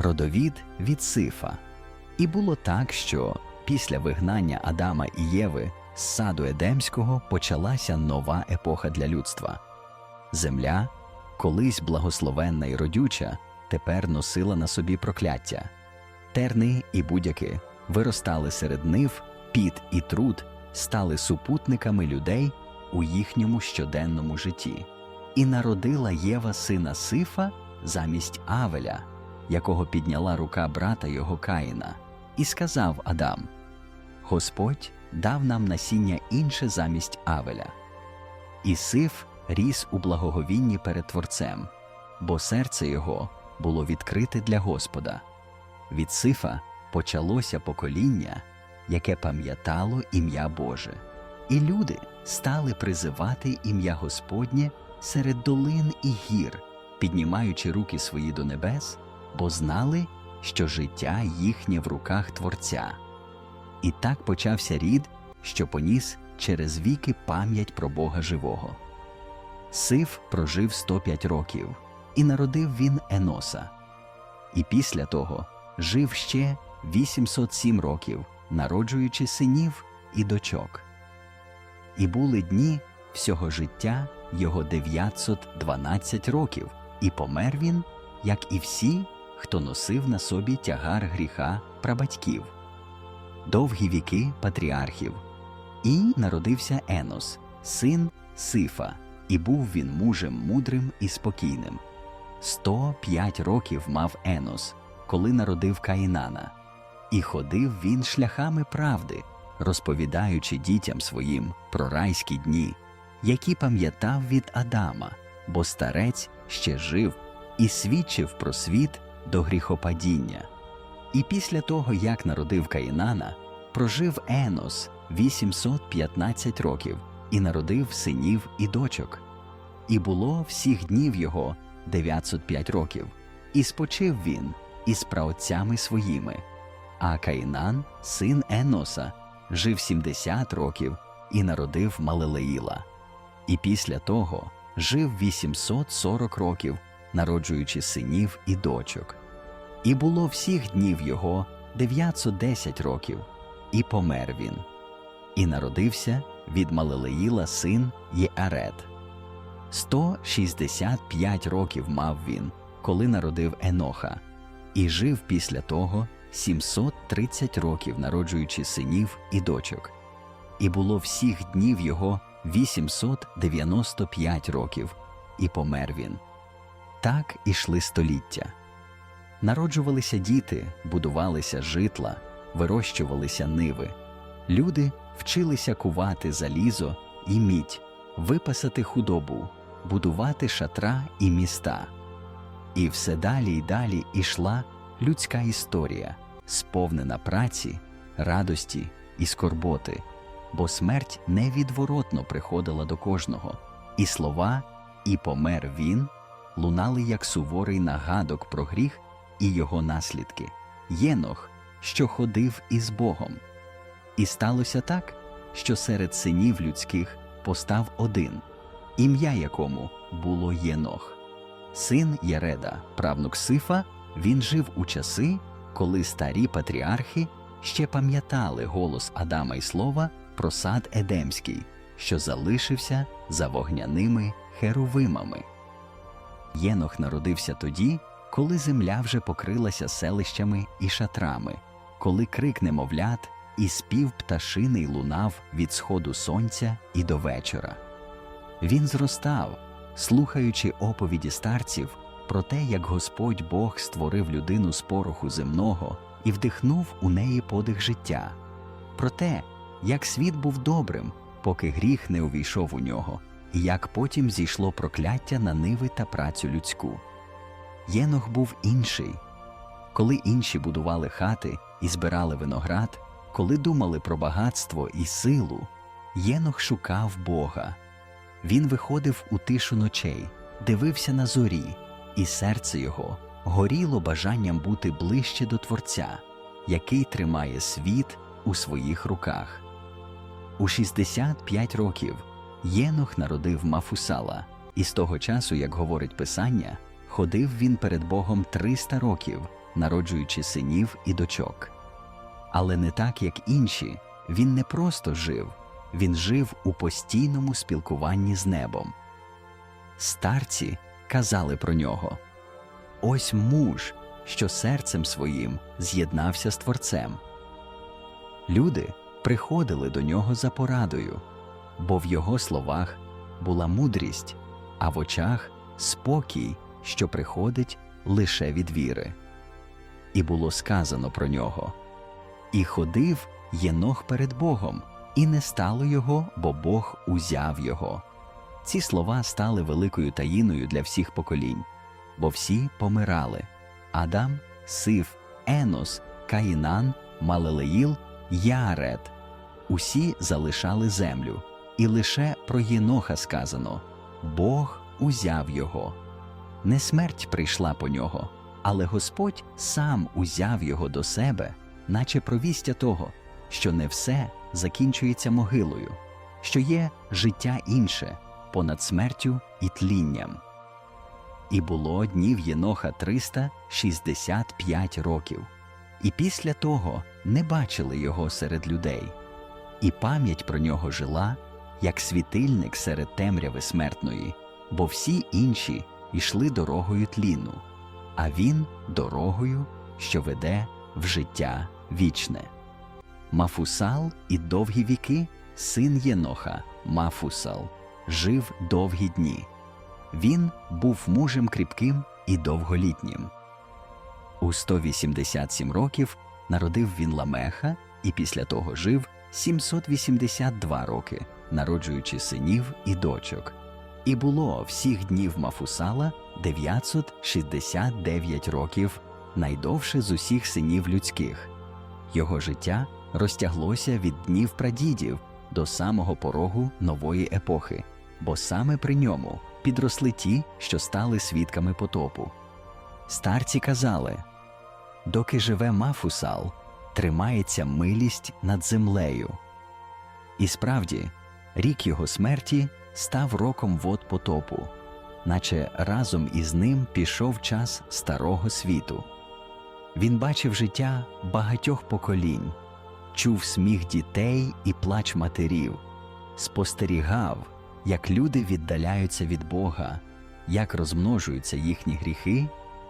родовід від Сифа. І було так, що після вигнання Адама і Єви з саду Едемського почалася нова епоха для людства. Земля, колись благословенна і родюча, тепер носила на собі прокляття. Терни і будяки виростали серед нив, піт і труд стали супутниками людей у їхньому щоденному житті. І народила Єва сина Сифа замість Авеля, якого підняла рука брата його Каїна, і сказав Адам: Господь дав нам насіння інше замість Авеля. І Сиф ріс у благоговінні перед Творцем, бо серце його було відкрите для Господа. Від Сифа почалося покоління, яке пам'ятало ім'я Боже, і люди стали призивати ім'я Господнє серед долин і гір, піднімаючи руки свої до небес, бо знали, що життя їхнє в руках Творця. І так почався рід, що поніс через віки пам'ять про Бога живого. Сиф прожив 105 років, і народив він Еноса. І після того жив ще 807 років, народжуючи синів і дочок. І були дні всього життя його 912 років, і помер він, як і всі, хто носив на собі тягар гріха прабатьків. Довгі віки патріархів. І народився Енос, син Сифа, і був він мужем мудрим і спокійним. 105 років мав Енос, коли народив Каїнана, і ходив він шляхами правди, розповідаючи дітям своїм про райські дні, які пам'ятав від Адама, бо старець ще жив і свідчив про світ до гріхопадіння. І після того, як народив Каїнана, прожив Енос 815 років і народив синів і дочок. І було всіх днів його 905 років, і спочив він із праотцями своїми. А Каїнан, син Еноса, жив 70 років і народив Малилеїла. І після того жив 840 років, народжуючи синів і дочок. І було всіх днів його 910 років, і помер він. І народився від Малилеїла син Єарет. 165 років мав він, коли народив Еноха, і жив після того 730 років, народжуючи синів і дочок. І було всіх днів його 895 років, і помер він. Так ішли століття. Народжувалися діти, будувалися житла, вирощувалися ниви. Люди вчилися кувати залізо і мідь, випасати худобу, будувати шатра і міста. І все далі й далі ішла людська історія, сповнена праці, радості і скорботи, бо смерть невідворотно приходила до кожного, і слова і помер він лунали як суворий нагадок про гріх і його наслідки, Єнох, що ходив із Богом. І сталося так, що серед синів людських постав один, ім'я якому було Єнох. Син Єреда, правнук Сифа, він жив у часи, коли старі патріархи ще пам'ятали голос Адама й Слова про сад Едемський, що залишився за вогняними херувимами. Єнох народився тоді, коли земля вже покрилася селищами і шатрами, коли крик немовлят і спів пташиний лунав від сходу сонця і до вечора. Він зростав, слухаючи оповіді старців про те, як Господь Бог створив людину з пороху земного і вдихнув у неї подих життя, про те, як світ був добрим, поки гріх не увійшов у нього, і як потім зійшло прокляття на ниви та працю людську. Єнох був інший. Коли інші будували хати і збирали виноград, коли думали про багатство і силу, Єнох шукав Бога. Він виходив у тишу ночей, дивився на зорі, і серце його горіло бажанням бути ближче до Творця, який тримає світ у своїх руках. У 65 років Єнох народив Мафусала, і з того часу, як говорить Писання, ходив він перед Богом 300 років народжуючи синів і дочок. Але не так, як інші, він не просто жив, він жив у постійному спілкуванні з небом. Старці казали про нього ось муж, що серцем своїм з'єднався з Творцем. Люди приходили до нього за порадою, бо в його словах була мудрість, а в очах спокій, що приходить лише від віри. І було сказано про нього І ходив Єнох перед Богом, і не стало його, бо Бог узяв його. Ці слова стали великою таїною для всіх поколінь, бо всі помирали Адам, Сиф, Енос, Каїнан, Малелеїл, Яред. Усі залишали землю, і лише про Єноха сказано Бог узяв його. Не смерть прийшла по нього, але Господь сам узяв його до себе, наче провістя того, що не все закінчується могилою, що є життя інше понад смертю і тлінням. І було днів Єноха 365 років, і після того не бачили його серед людей, і пам'ять про нього жила, як світильник серед темряви смертної, бо всі інші йшли дорогою тліну, а він дорогою, що веде в життя вічне. Мафусал і довгі віки, син Єноха, Мафусал, жив довгі дні. Він був мужем кріпким і довголітнім. У 187 років народив він Ламеха і після того жив 782 роки, народжуючи синів і дочок. І було всіх днів Мафусала 969 років, найдовше з усіх синів людських. Його життя розтяглося від днів прадідів до самого порогу нової епохи, бо саме при ньому підросли ті, що стали свідками потопу. Старці казали доки живе Мафусал, тримається милість над землею. І справді, рік його смерті став роком вод потопу, наче разом із ним пішов час старого світу. Він бачив життя багатьох поколінь, чув сміх дітей і плач матерів, спостерігав, як люди віддаляються від Бога, як розмножуються їхні гріхи,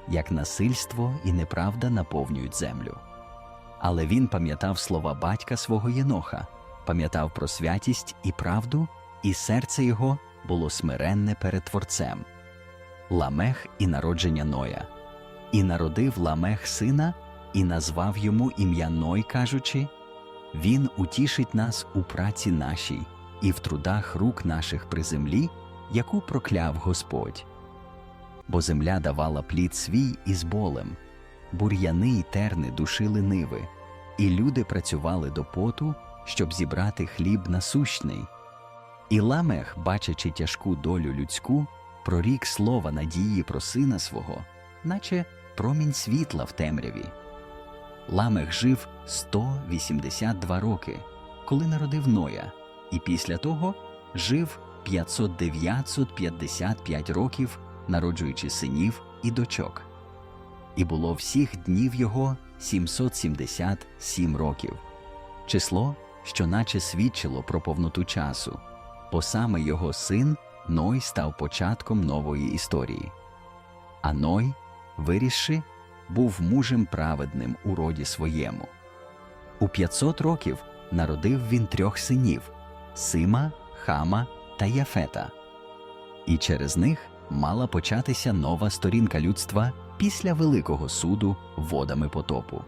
як насильство і неправда наповнюють землю. Але він пам'ятав слова батька свого Єноха, пам'ятав про святість і правду, і серце його було смиренне перед Творцем. Ламех і народження Ноя. І народив Ламех сина, і назвав йому ім'я Ной, кажучи Він утішить нас у праці нашій і в трудах рук наших при землі, яку прокляв Господь. Бо земля давала плід свій із болем, бур'яни й терни душили ниви, і люди працювали до поту, щоб зібрати хліб насущний. І Ламех, бачачи тяжку долю людську, прорік слова надії про сина свого, наче промінь світла в темряві. Ламех жив 182 роки, коли народив Ноя, і після того жив 509-55 років, народжуючи синів і дочок. І було всіх днів його 777 років, число, що наче свідчило про повноту часу, бо саме його син Ной став початком нової історії. А Ной, вирісши, був мужем праведним у роді своєму. У 500 років народив він трьох синів Сима, Хама та Яфета. І через них мала початися нова сторінка людства після великого суду водами потопу.